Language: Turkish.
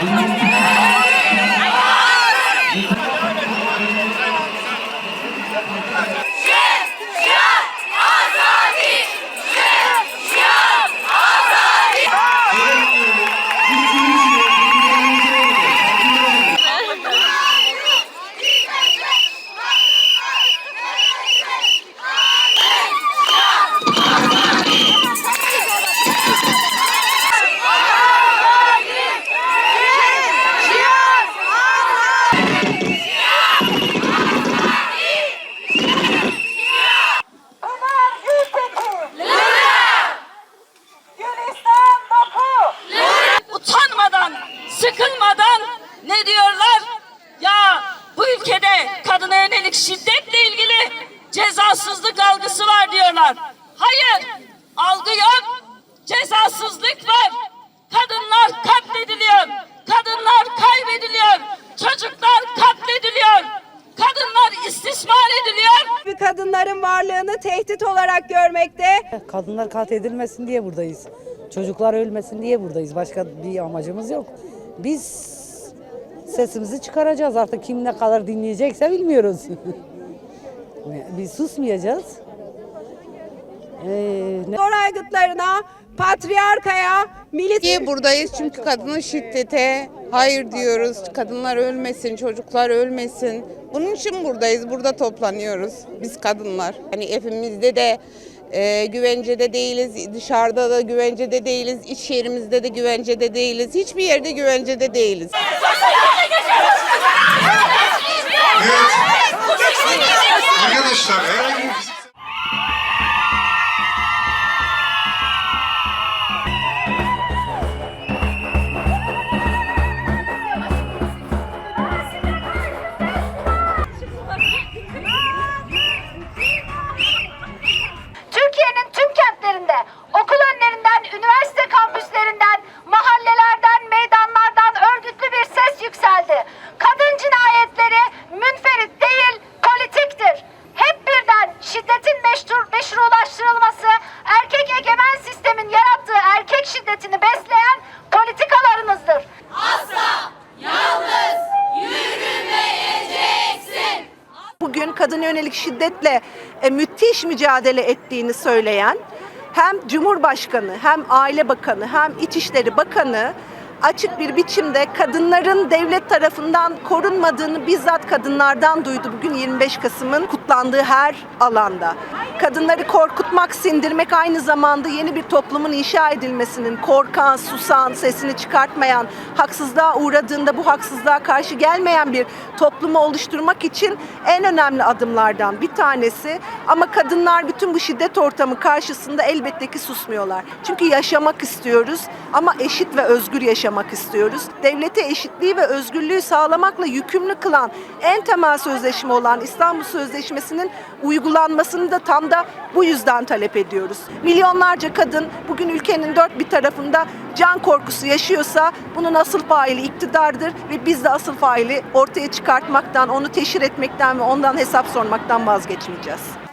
Thank you. Utanmadan, sıkılmadan ne diyorlar? Ya bu ülkede kadına yönelik şiddetle ilgili cezasızlık algısı var diyorlar. Hayır, algı yok, cezasızlık var. Kadınlar katlediliyor, kadınlar kaybediliyor, çocuklar katlediliyor, kadınlar istismar ediliyor. bir kadınların varlığını tehdit olarak görmekte. Kadınlar katledilmesin diye buradayız. Çocuklar ölmesin diye buradayız. Başka bir amacımız yok. Biz sesimizi çıkaracağız. Artık kim ne kadar dinleyecekse bilmiyoruz. Biz susmayacağız. Ne- Zor aygıtlarına, patriarkaya, milis... Niye buradayız? Çünkü kadına şiddete hayır diyoruz. Kadınlar ölmesin, çocuklar ölmesin. Bunun için buradayız. Burada toplanıyoruz. Biz kadınlar. Hani evimizde de e, güvencede değiliz. Dışarıda da güvencede değiliz. iç yerimizde de güvencede değiliz. Hiçbir yerde güvencede değiliz. Arkadaşlar bugün kadın yönelik şiddetle e, müthiş mücadele ettiğini söyleyen hem Cumhurbaşkanı hem Aile Bakanı hem İçişleri Bakanı açık bir biçimde kadınların devlet tarafından korunmadığını bizzat kadınlardan duydu bugün 25 Kasım'ın kutlandığı her alanda. Kadınları korkutmak, sindirmek aynı zamanda yeni bir toplumun inşa edilmesinin korkan, susan, sesini çıkartmayan, haksızlığa uğradığında bu haksızlığa karşı gelmeyen bir toplumu oluşturmak için en önemli adımlardan bir tanesi. Ama kadınlar bütün bu şiddet ortamı karşısında elbette ki susmuyorlar. Çünkü yaşamak istiyoruz ama eşit ve özgür yaşamak istiyoruz. Devlete eşitliği ve özgürlüğü sağlamakla yükümlü kılan en temel sözleşme olan İstanbul Sözleşmesi'nin uygulanmasını da tam da bu yüzden talep ediyoruz. Milyonlarca kadın bugün ülkenin dört bir tarafında can korkusu yaşıyorsa bunun asıl faili iktidardır ve biz de asıl faili ortaya çıkartmaktan, onu teşhir etmekten ve ondan hesap sormaktan vazgeçmeyeceğiz.